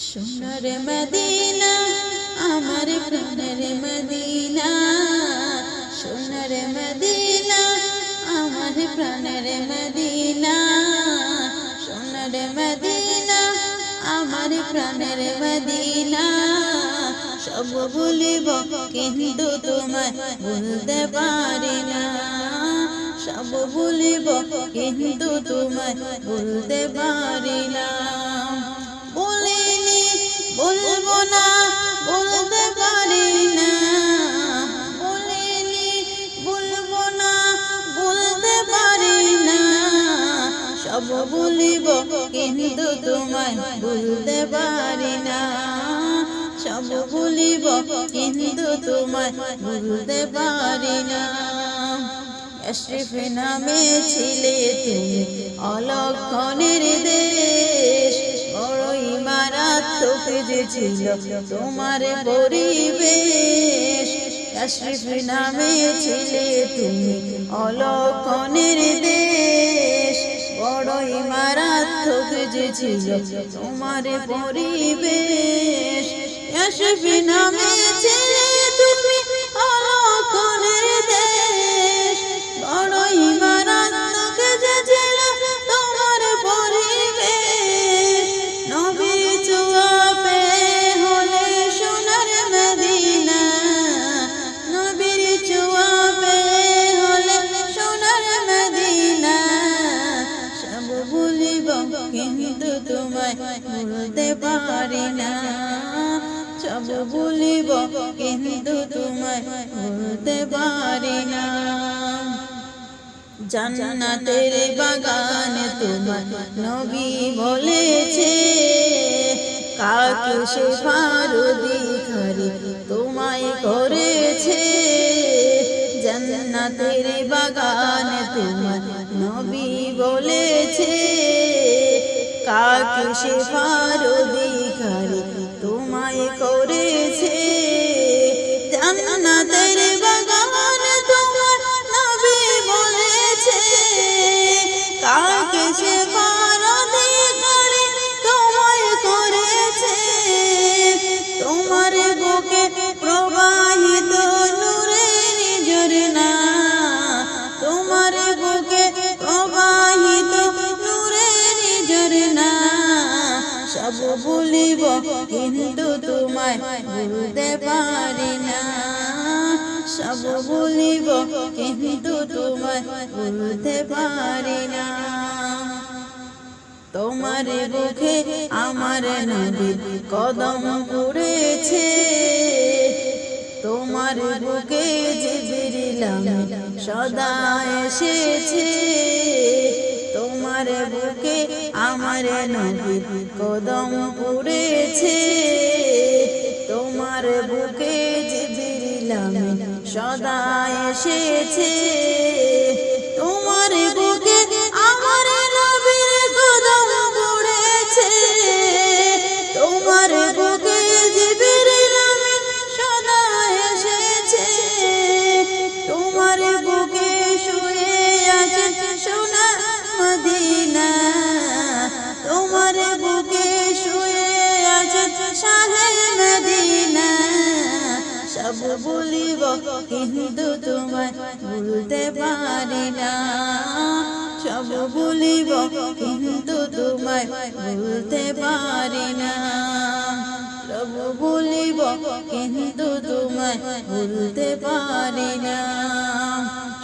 সোনার মদিনা, আমার প্রাণের মদিনা। সোনার মদিনা, আমার প্রাণের মদিনা। সোনার মদিনা, আমার প্রাণের মদিনা। সব ভুলিব কিন্তু তোমায় ভুলতে পারি না। সব ভুলিব কিন্তু তোমায় ভুলতে পারি না। বলব বলব কিন্তু তোমায় বলতে পারি না। সব বলিব, কিন্তু তোমায় বলতে পারি না। নামে ছিলে তুমি অলক্ষণের মারাত্মক যে ছিল তোমার পরিবেশ অশ্রিফ নামে ছিলে তুমি অলকনের দেশ। বড়ই মারাত্মক যে ছিল তোমার পরিবেশ নামে ছিলে তোমায় ভুলতে পারি না। সব ভুলিব কিন্তু তোমায় ভুলতে পারি না। জান্নাতের বাগান তোমার নবী বলেছে কাকে সে ফারুদি তোমায় করেছে। জান্নাতের বাগান তোমার নবী বলেছে কাকে সে ফারুদি তোমায় করেছে। জান্নাতের বলিব কিন্তু তোমায় ভুলতে পারি না। সব বলিব কিন্তু তোমায় ভুলতে পারি না। তোমার বুকে আমার নদীর কদম পড়েছে। তোমার বুকে জিবিরিলাম সদা এসেছে। তোমার বুকে আমার নদীর কদম পড়েছে। তোমার বুকে জিবিরিলাম সদা এসেছে। তোমার বুকে মদিনা, তোমার বুকে শুয়ে সব বলিব কিন্তু তোমায় ভুলতে পারি না। সব বলিব কিন্তু তোমায় ভুলতে পারি না। সব বলিব কিন্তু তোমায় ভুলতে পারি না।